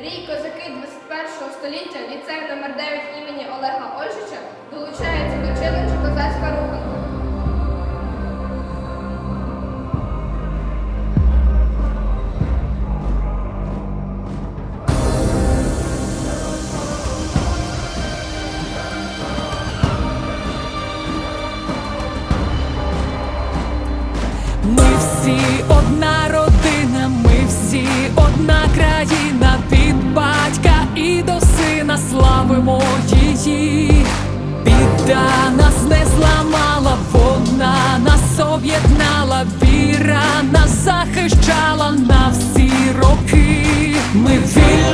Рій козаки 21 століття, ліцей номер 9 імені Олега Ольжича долучається до челенджу Козацька руханка. Ми всі одна родина, житті, біда нас не зламала, вона нас об'єднала, віра нас захищала на всі роки. Ми вільні